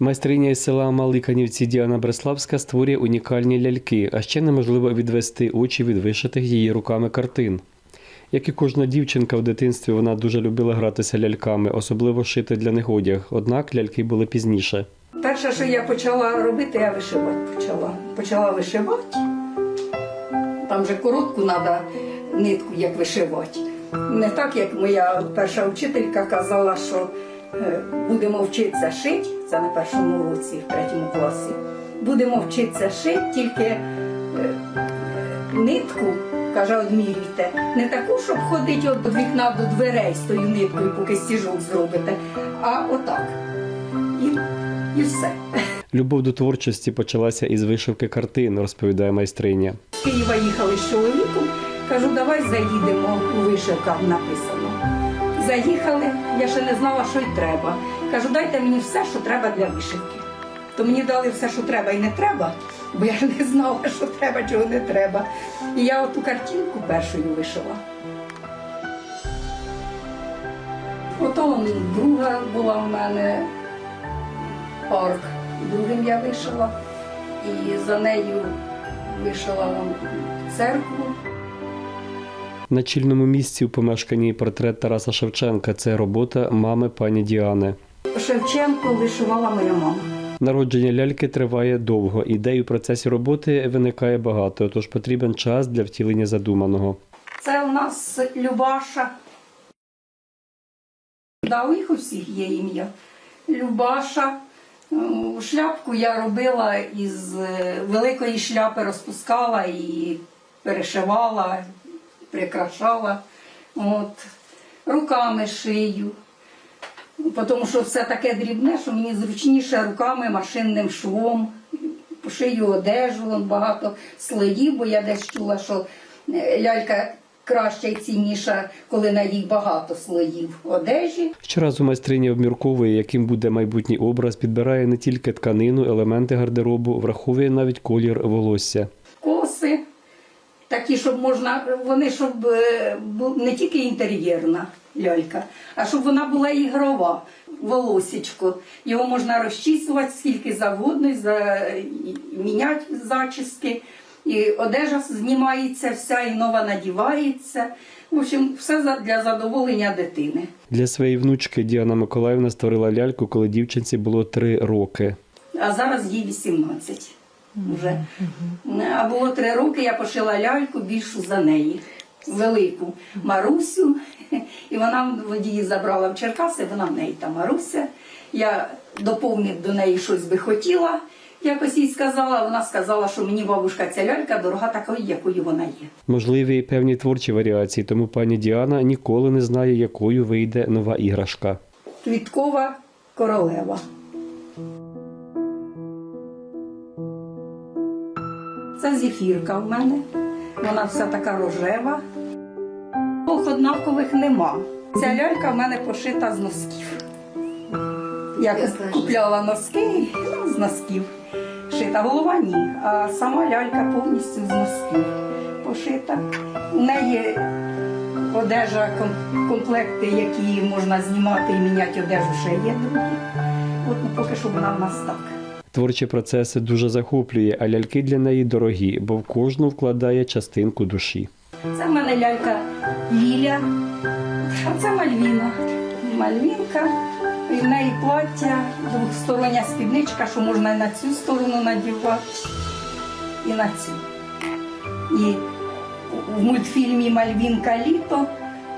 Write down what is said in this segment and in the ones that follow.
Майстриня із села Маликанівці Діана Бреславська створює унікальні ляльки, а ще неможливо відвести очі від вишитих її руками картин. Як і кожна дівчинка в дитинстві, вона дуже любила гратися ляльками, особливо шити для них одяг. Однак ляльки були пізніше. Перше, що я почала робити, я вишивати почала. Почала вишивати. Там же коротку треба нитку, як вишивати. Не так, як моя перша вчителька казала, що будемо вчитися шити, це на першому році, в третьому класі. Будемо вчитися шити, тільки е, е, нитку, каже, одмірюйте. Не таку, щоб ходити від вікна до дверей з тою ниткою, поки стіжок зробите, а отак. І, і все. Любов до творчості почалася із вишивки картин, розповідає майстриня. З Києва їхали з чоловіком. Кажу, давай заїдемо у вишивках написано. Заїхали, я ще не знала, що й треба. Кажу, дайте мені все, що треба для вишивки. То мені дали все, що треба і не треба, бо я не знала, що треба, чого не треба. І я оту картинку першою вишила. Потім друга була в мене парк. Другим я вишила. І за нею вишила церкву. На чільному місці у помешканні портрет Тараса Шевченка це робота мами пані Діани. Шевченко вишивала моя мама. Народження ляльки триває довго. Ідей у процесі роботи виникає багато, тож потрібен час для втілення задуманого. Це у нас Любаша. Да, у їх у всіх є ім'я. Любаша. Ну, Шляпку я робила із е, великої шляпи, розпускала і перешивала, прикрашала. От. Руками шию. Тому що все таке дрібне, що мені зручніше руками, машинним швом. Шию одежу, багато слоїв, бо я десь чула, що е, лялька краща і цінніша, коли на їй багато слоїв одежі. Щоразу майстриня обмірковує, яким буде майбутній образ, підбирає не тільки тканину, елементи гардеробу, враховує навіть колір волосся. Такі, щоб можна, вони щоб е, не тільки інтер'єрна лялька, а щоб вона була ігрова, волосечко. Його можна розчісувати скільки завгодно, міняти зачіски. І одежа знімається вся, і нова надівається. В общем, все для задоволення дитини. Для своєї внучки Діана Миколаївна створила ляльку, коли дівчинці було три роки. а зараз їй 18 вже. А було три роки, я пошила ляльку більшу за неї, велику Марусю. І вона водії забрала в Черкаси, вона в неї та Маруся. Я доповнити до неї щось би хотіла, якось їй сказала. Вона сказала, що мені бабушка ця лялька дорога такою, якою вона є. Можливі і певні творчі варіації, тому пані Діана ніколи не знає, якою вийде нова іграшка. Квіткова королева. Це зефірка в мене. Вона вся така рожева. Двох однакових нема. Ця лялька в мене пошита з носків. Я купляла носки ну, з носків. Шита голова ні, а сама лялька повністю з носків пошита. У неї одежа, комплекти, які можна знімати і міняти одежу, ще є другі. От ну, поки що вона в нас так. Творчі процеси дуже захоплює, а ляльки для неї дорогі, бо в кожну вкладає частинку душі. Це в мене лялька Ліля, а це Мальвіна. Мальвінка. І в неї плаття, двостороння спідничка, що можна і на цю сторону надівати, і на цю. І в мультфільмі Мальвінка літо,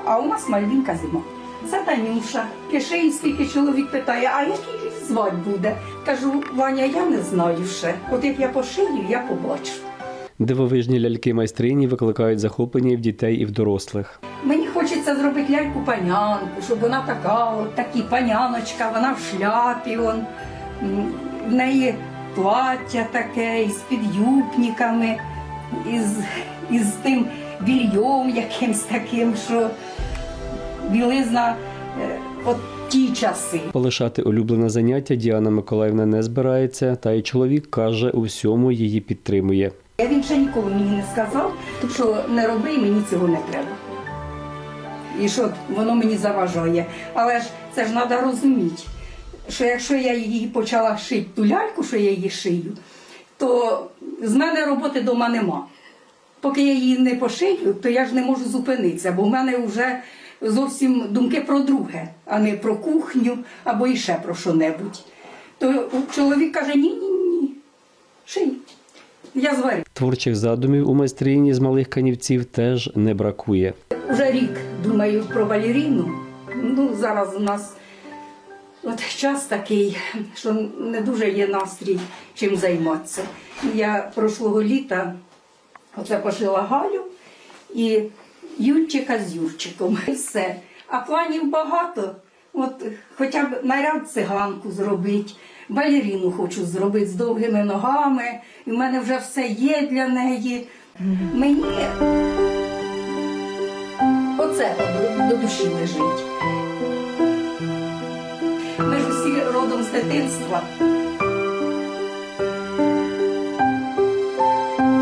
а у нас Мальвінка зима. Це Танюша. Пише скільки чоловік питає, а який звати буде? Кажу, Ваня, я не знаю ще. От як я пошию, я побачу. Дивовижні ляльки майстрині викликають захоплення і в дітей, і в дорослих. Мені хочеться зробити ляльку панянку, щоб вона така, от такі паняночка, вона в шляпі, он, в неї плаття таке, із підюбниками, із, із тим більйом якимсь таким, що білизна е, от ті часи. Полишати улюблене заняття Діана Миколаївна не збирається, та й чоловік каже, у всьому її підтримує. Я він ще ніколи мені не сказав, що не роби, і мені цього не треба. І що воно мені заважає. Але ж це ж треба розуміти. що якщо я її почала шити ту ляльку, що я її шию, то з мене роботи вдома нема. Поки я її не пошию, то я ж не можу зупинитися, бо в мене вже зовсім думки про друге, а не про кухню або іще про що-небудь. То чоловік каже: ні, ні, ні, ший. Я зварю. Творчих задумів у майстрині з малих канівців теж не бракує. Уже рік думаю про балеріну. Ну, зараз у нас от час такий, що не дуже є настрій чим займатися. Я прошлого літа оце пошила Галю і Юрчика з Юрчиком. І все. А планів багато. От хоча б наряд циганку зробити, балеріну хочу зробити з довгими ногами. І в мене вже все є для неї. Мені Оце до, душі лежить. Ми ж усі родом з дитинства.